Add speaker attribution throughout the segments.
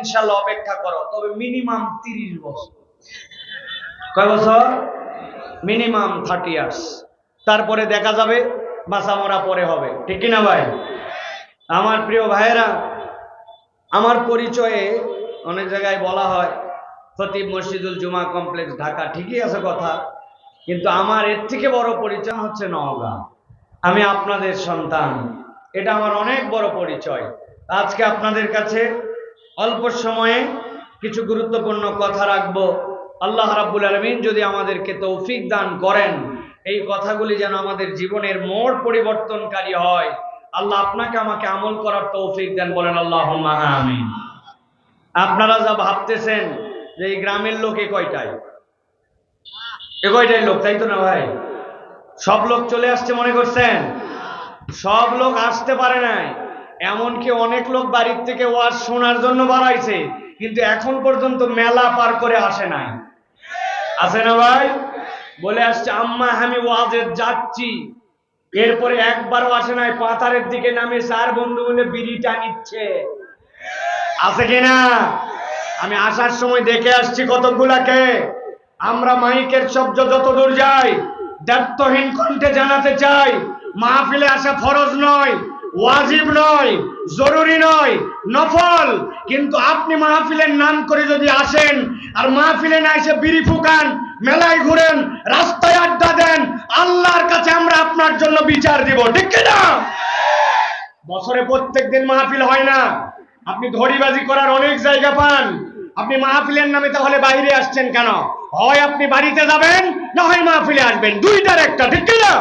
Speaker 1: ইনশাল্লাহ অপেক্ষা করো, তবে মিনিমাম তিরিশ বছর। কয় বছর? মিনিমাম থার্টি ইয়ার্স তারপরে দেখা যাবে, বাসা মরা পরে হবে। ঠিক কিনা ভাই? আমার প্রিয় ভাইয়েরা, আমার পরিচয়ে অনেক জায়গায় বলা হয়, খতিব মসজিদুল জুমা কমপ্লেক্স ঢাকা, ঠিকই আছে কথা। কিন্তু আমার এর থেকে বড় পরিচয় হচ্ছে নওগাঁ। আমি আপনাদের সন্তান। এটা আমার অনেক বড় পরিচয়। আজকে আপনাদের কাছে অল্প সময়ে কিছু গুরুত্বপূর্ণ কথা রাখব। আল্লাহ রাব্বুল আলমিন যদি আমাদেরকে তৌফিক দান করেন, এই কথাগুলি যেন আমাদের জীবনের মোড় পরিবর্তনকারী হয়। আল্লাহ আপনাকে আমাকে আমল করার তৌফিক দেন বলেন আল্লাহ আমিন। আপনারা যা ভাবতেছেন যে এই গ্রামের লোক এ কয়টাই এ কয়টাই লোক, তাই তো না ভাই? সব লোক চলে আসছে মনে করছেন? সব লোক আসতে পারে নাই। এমনকি অনেক লোক বাড়ির থেকে ওয়াজ শোনার জন্য বাড়াইছে, কিন্তু এখন পর্যন্ত মেলা পার করে আসে নাই। আসে না ভাই? বলে আসছে, আম্মা, আমি ওয়াজের যাচ্ছি। এরপরে একবারও আসে নাই, পাতারের দিকে নামে চার বন্ধু মিলে বিড়ি টানিচ্ছে আছে কিনা আমি আসার সময় দেখে আসছি কতগুলাকে আমরা মাইকের শব্দ যত দূর যাই দায়িত্বহীন কণ্ঠে জানাতে চাই, মাহফিলে আসা ফরজ নয়। ওয়াজিব নয়, জরুরি নয়, নফল। কিন্তু আপনি মাহফিলের নাম করে যদি আসেন, আর মাহফিলে না এসে বিড়ি ফুকান, মেলায় ঘুরেন, রাস্তায় আড্ডা দেন, আল্লাহর কাছে আমরা আপনার জন্য বিচার দিব, ঠিক কিনা বছরে প্রত্যেক দিন মাহফিল হয় না। আপনি ধরিবাজি করার অনেক জায়গা পান। আপনি মাহফিলের নামে তাহলে বাইরে আসছেন কেন? হয় আপনি বাড়িতে যাবেন, না হয় মাহফিলে আসবেন। দুইটার একটা, ঠিক না?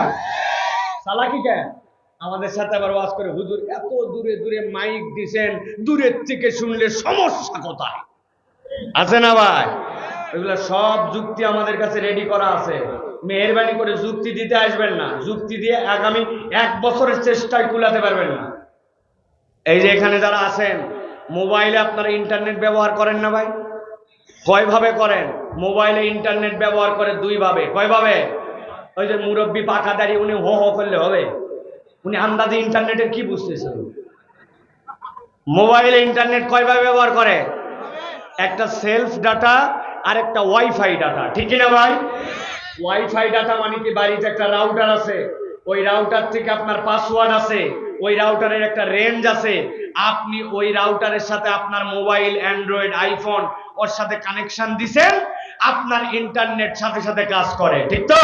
Speaker 1: সালাকি কেন আমাদের সাথে আবার ওয়াজ করে, হুজুর, এত দূরে দূরে মাইক দিছেন, দূরের থেকে শুনলে সমস্যা কোথায়? আছে না ভাই? এগুলো সব যুক্তি আমাদের কাছে রেডি করা আছে। মেহরবানি করে যুক্তি দিতে আসবেন না। যুক্তি দিয়ে আগামী এক বছরের চেষ্টায় কুলাতে পারবেন না। এই যে এখানে যারা আছেন, মোবাইলে আপনারা ইন্টারনেট ব্যবহার করেন না ভাই? কয়ভাবে করেন? মোবাইলে ইন্টারনেট ব্যবহার করে দুই ভাবে কয়ভাবে? ওই যে মুরব্বী দাঁড়িয়ে উনি হো হো করলে হবে। উনি আন্দাজে ইন্টারনেটের কি বুঝতেছেন মোবাইলে ইন্টারনেট কয়ভাবে ব্যবহার করে? একটা সেলফ ডাটা আর একটা ওয়াইফাই ডাটা, ঠিক না ভাই? ওয়াইফাই ডাটা মানে কি? বাড়িতে একটা রাউটার আছে, ওই রাউটার থেকে আপনার পাসওয়ার্ড আছে, ওই রাউটারের একটা রেঞ্জ আছে, আপনি ওই রাউটারের সাথে আপনার মোবাইল, অ্যান্ড্রয়েড, আইফোন ওর সাথে কানেকশন দিছেন, আপনার ইন্টারনেট সাথে সাথে কাজ করে, ঠিক তো?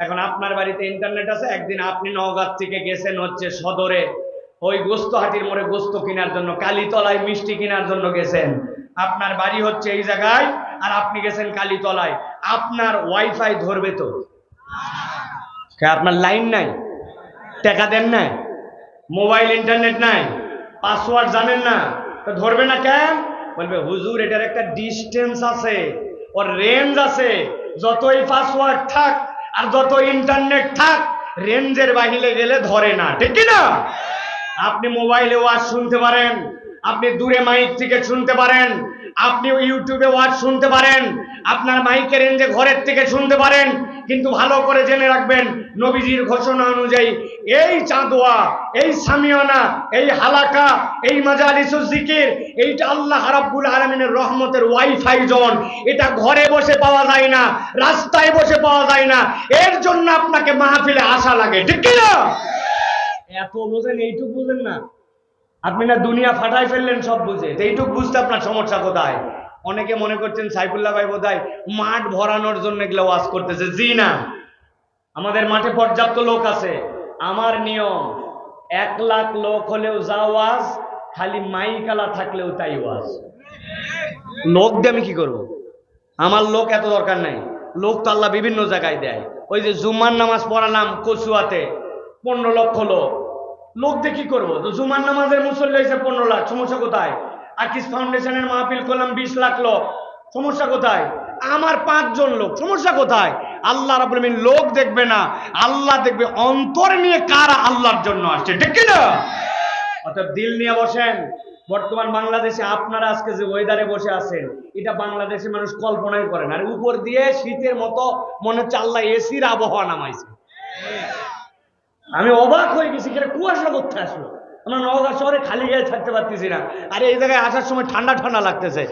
Speaker 1: এখন আপনার বাড়িতে ইন্টারনেট আছে, একদিন আপনি নওগাঁ থেকে গেছেন হচ্ছে সদরে। ওই গোস্তহাটির মোড়ে গোস্ত কেনার জন্য, কালীতলায় মিষ্টি কেনার জন্য গেছেন। আপনার বাড়ি হচ্ছে এই জায়গায়, আর আপনি গেছেন কালীতলায়। আপনার ওয়াইফাই ধরবে তো। আপনার লাইন নাই? টাকা দেন নাই? মোবাইল ইন্টারনেট নাই? পাসওয়ার্ড জানেন না? তো ধরবে না কেন বলবে, হুজুর, এটার একটা ডিস্টেন্স আছে। ওর রেঞ্জ আছে। যতই পাসওয়ার্ড থাক আর যত ইন্টারনেট থাক রেঞ্জের বাহিরে গেলে ধরে না, ঠিক কিনা আপনি মোবাইলে ওয়াজ শুনতে পারেন, আপনি দূরে মাইক থেকে শুনতে পারেন, আপনি ইউটিউবে ওয়াজ শুনতে পারেন, আপনার মাইকের রেঞ্জে ঘরের থেকে শুনতে পারেন কিন্তু ভালো করে জেনে রাখবেন, নবীজির ঘোষণা অনুযায়ী এই চাঁদোয়া, এই সামিয়ানা, এই হালাকা, এই মাজালিসুল জিকির এইটা আল্লাহ রাব্বুল আলামিনের রহমতের ওয়াইফাই জোন। এটা ঘরে বসে পাওয়া যায় না, রাস্তায় বসে পাওয়া যায় না। এর জন্য আপনাকে মাহফিলে আসা লাগে, ঠিক না এত বোঝেন, এইটুকু বুঝেন না। আপনি না দুনিয়া ফাটাই ফেললেন, সব বুঝে এইটুকু বুঝতে আপনার সমস্যা কোথায়? অনেকে মনে করছেন সাইফুল্লাহ ভাই বোধহয় মাঠ ভরানোর জন্য এগুলো ওয়াজ করতেছে। জি না। আমাদের মাঠে পর্যাপ্ত লোক আছে। আমার নিয়ম, এক লাখ লোক হলেও যা ওয়াজ, খালি মাইকালা থাকলেও তাই ওয়াজ। লোক দিয়ে আমি কি করব? আমার লোক এত দরকার নাই। লোক তো আল্লাহ বিভিন্ন জায়গায় দেয়। ওই যে জুম্মার নামাজ পড়ালাম কচুয়াতে, পনেরো লক্ষ লোক। লোক দিয়ে কি করব? জুমার নামাজের মুসল্লি হয়েছে পনেরো লাখ। সমস্যা কোথায়? আকিস ফাউন্ডেশনের মাহফিল করলাম বিশ লাখ লোক। সমস্যা কোথায়? আমার পাঁচজন লোক। সমস্যা কোথায়? আল্লাহ রাবুল আলামিন লোক দেখবে না, আল্লাহ দেখবে অন্তর নিয়ে কারা আল্লাহর জন্য আসছে, ঠিক কি না? অর্থাৎ দিল নিয়ে বসেন। বর্তমান বাংলাদেশে আপনারা আজকে যে ওয়েদারে বসে আছেন, এটা বাংলাদেশের মানুষ কল্পনাই করেন আর উপর দিয়ে শীতের মতো মনে হচ্ছে আল্লাহ এসির আবহাওয়া নামাইছে। আমি অবাক হয়ে গেছি কুয়াশা করতে আসলো? আমরা নওগাঁ শহরে খালি গায়ে থাকতে পারতেছি না। আর এই জায়গায় আসার সময় ঠান্ডা ঠান্ডা লাগতেছে।